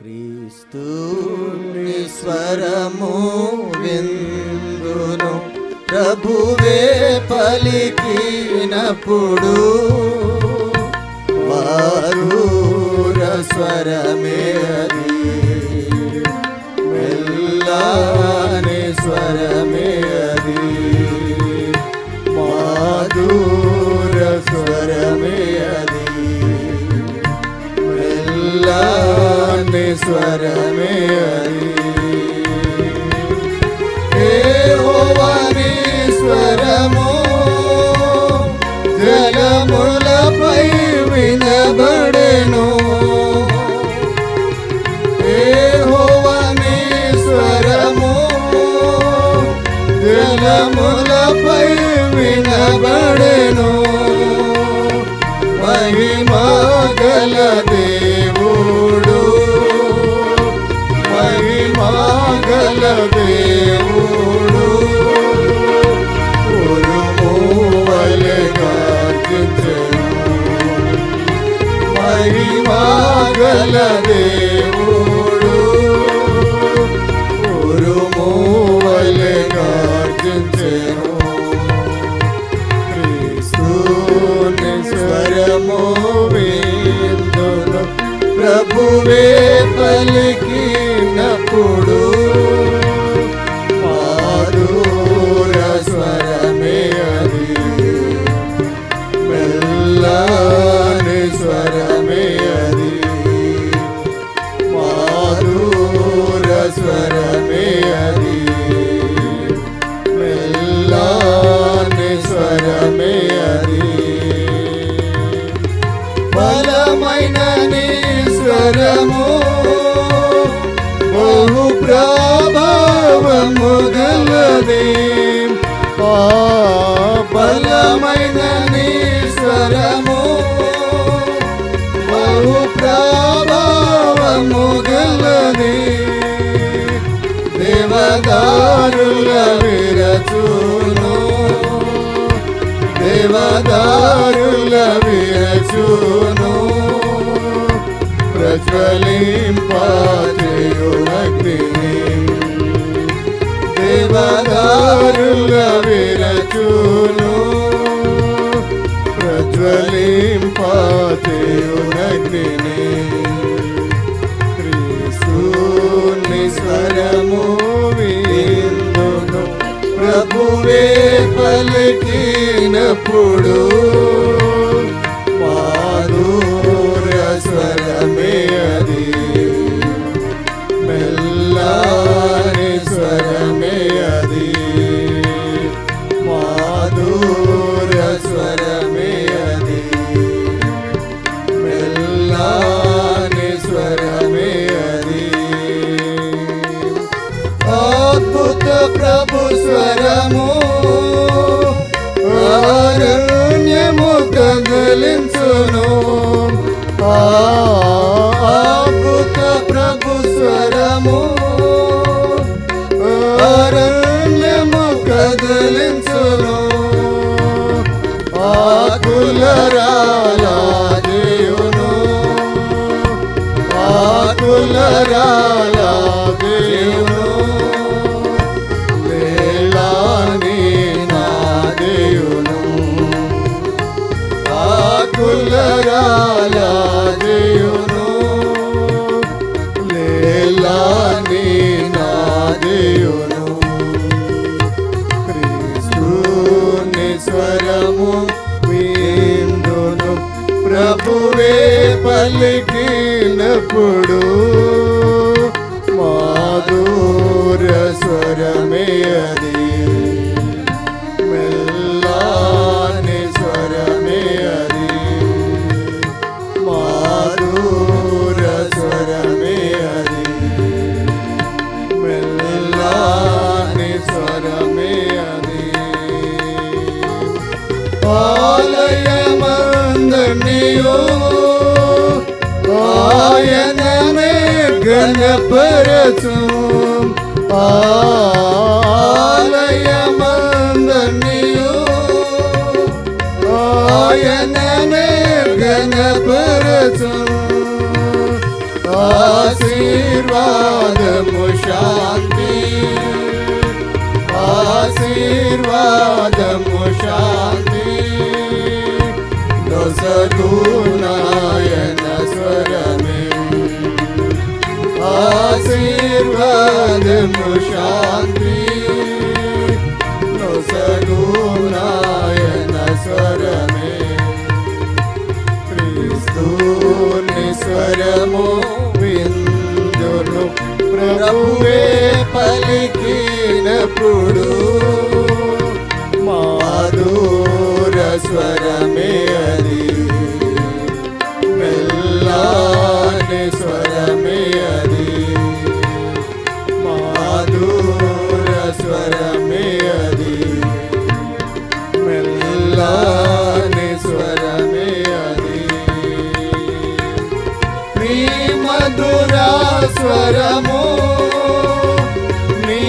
క్రీస్తుస్వరము విందును. ప్రభువే పలికినప్పుడు వారూర స్వరమే అది. మెల్లాని స్వరమే నామములపై వినబడెను. మహిమగల దేవుడు. మహిమగల దేవుడు. మహిమగల దేవుడు. భారము బహు ప్రభావము గలది. దేవదారుల విరచును దేవదారుల విరచును ప్రజ్వలింపజయు అగ్ని దేవదా మొదలెట్టినప్పుడు 啊 സ്വരമേയതേ മെല്ലാനെ സ്വരമേയതേ മാധൂര സ്വരമേയതേ മെല്ലാനെ സ്വരമേയതേ ആലയമന്തണിയോ ആയനമേ ഗണപരസും ఆలయమందనియు. ఆయననే గణపరచు ఆశీర్వాదము శాంతి. ఆశీర్వాదము శాంతి. దొసతూ నాయన స్వరమే. ఆశీర్ ఆశీర్వాదము శాంతి దొసగునాయన స్వరమే క్రీస్తుని స్వరము విందును ప్రభువే పలికినప్పుడు మాధుర స్వరమే అది.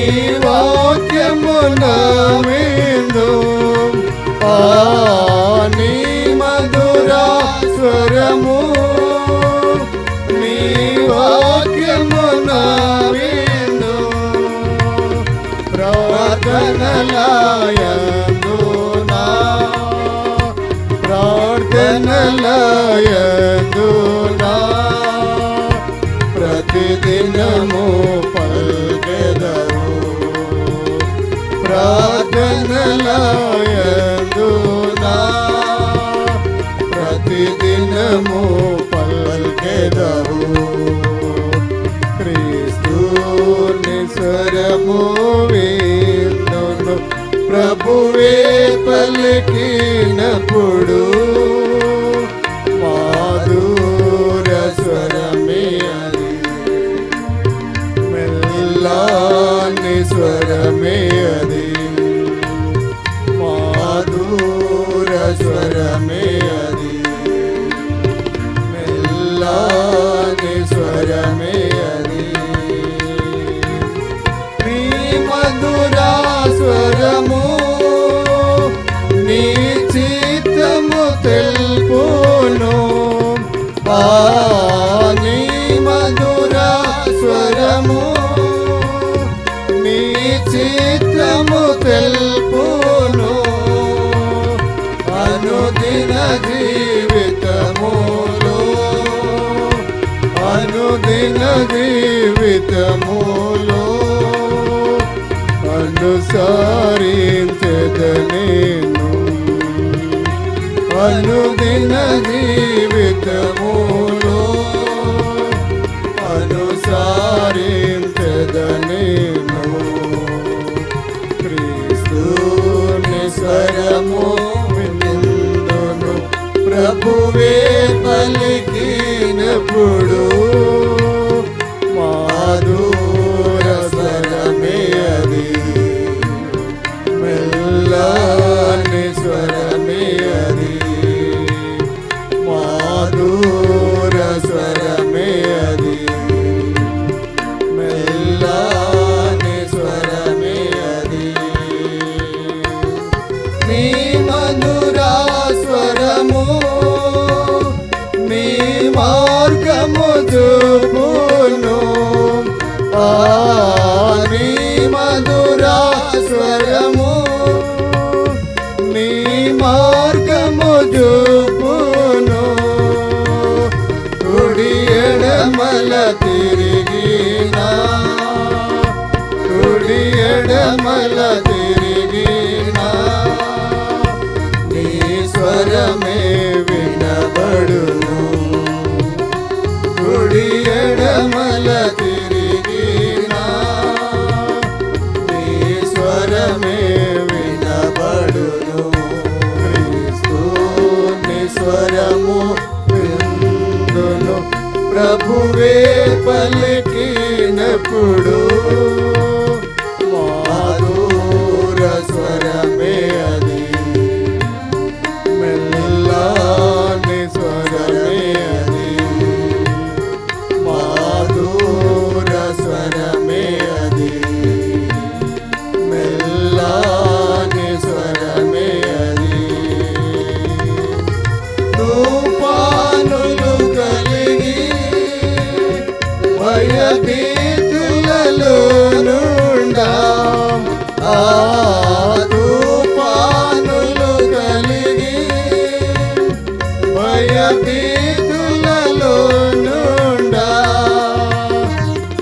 నీ వాక్యము నవిందు ఆ నీ మధురా స్వరము. నీ వాక్యము నవిందు ప్రార్థనలాయందునా ప్రతిదినము పల్కెదవు ప్రార్థనలాయందునా ప్రతిదినము పల్కెదవు క్రీస్తుని స్వరము ప్రభువే పలికినప్పుడు జీవితములో అనుసారించదనేను. అనుదిన జీవితములో అనుసారించదనేను. క్రీస్తు నిసరము విందును ప్రభువే పలికినప్పుడు good. పలికినప్పుడు భయభీతులలో నుండా ఆ తుఫానులు కలిగి భయభీతులలో నుండా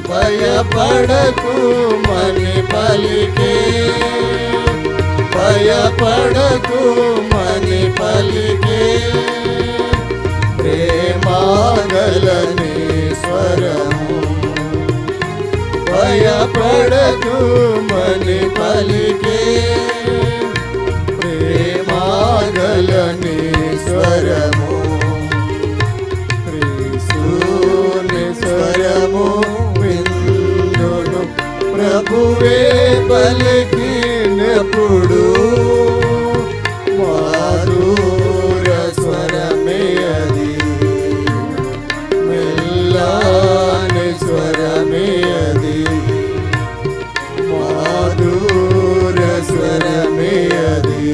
భయపడకు మని పలికే. భయపడకు ప్రభువే పలికినప్పుడు మాధుర స్వరమే అది మెల్లాని స్వరమే అది మాధుర స్వరమే అది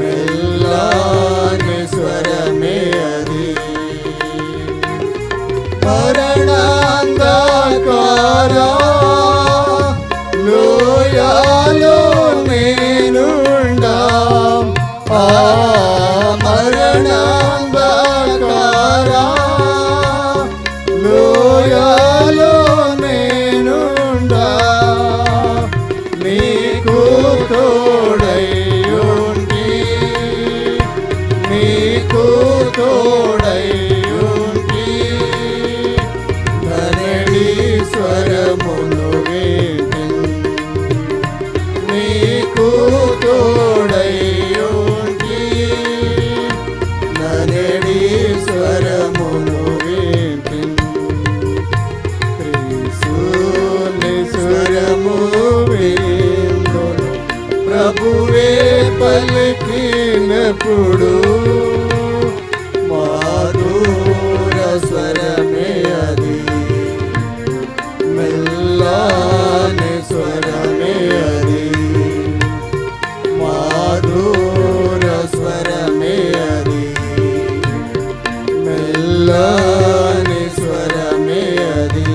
మెల్లాని స్వరమే అది మరణాంధకార పలికినప్పుడు మాధుర స్వరమే అది మెల్లాని స్వరమే అది మాధుర స్వరమే అది మెల్లాని స్వరమే అది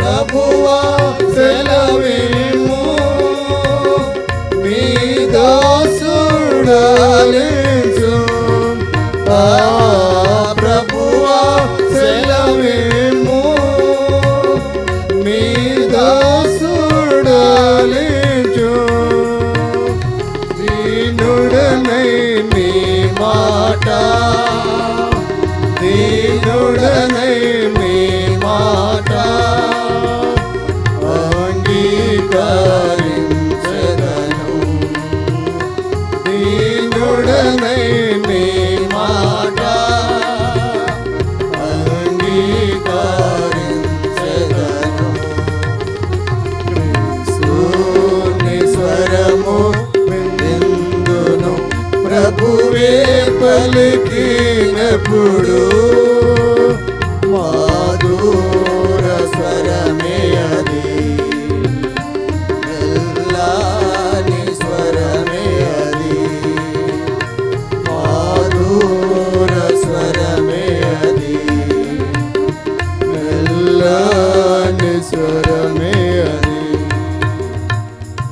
ప్రభువా సెలవిము దాసుడాలించు ప్రభువా సెలవిము మీ దాసుడాలించు. దీనుడనై నీ మాట. దీనుడనై నీ మాట. అంగీకరించదను పలికినప్పుడు